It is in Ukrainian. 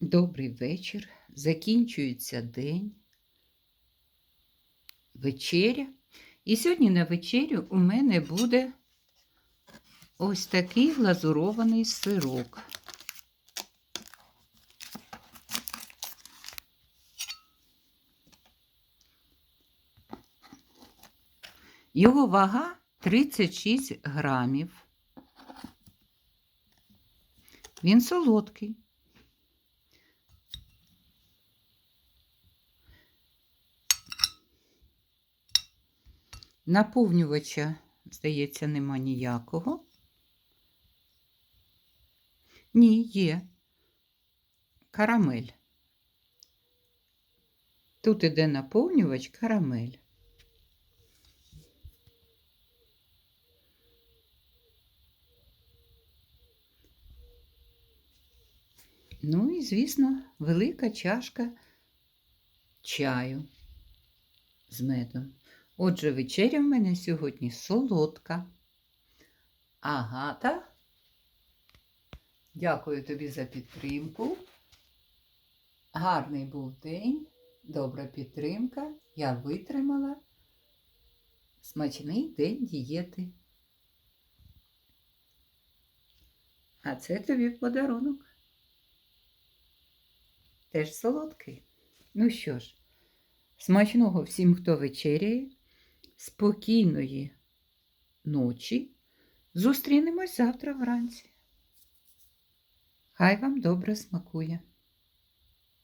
Добрий вечір. Закінчується день. Вечеря. І сьогодні на вечерю у мене буде ось такий глазурований сирок. Його вага 36 грамів. Він солодкий. Наповнювача, здається, нема ніякого. Ні, є карамель. Тут іде наповнювач карамель. Ну і, звісно, велика чашка чаю з медом. Отже, вечеря в мене сьогодні солодка. Агата, дякую тобі за підтримку. Гарний був день, добра підтримка. Я витримала смачний день дієти. А це тобі подарунок. Теж солодкий. Ну що ж, смачного всім, хто вечеряє, спокійної ночі. Зустрінемось завтра вранці. Хай вам добре смакує.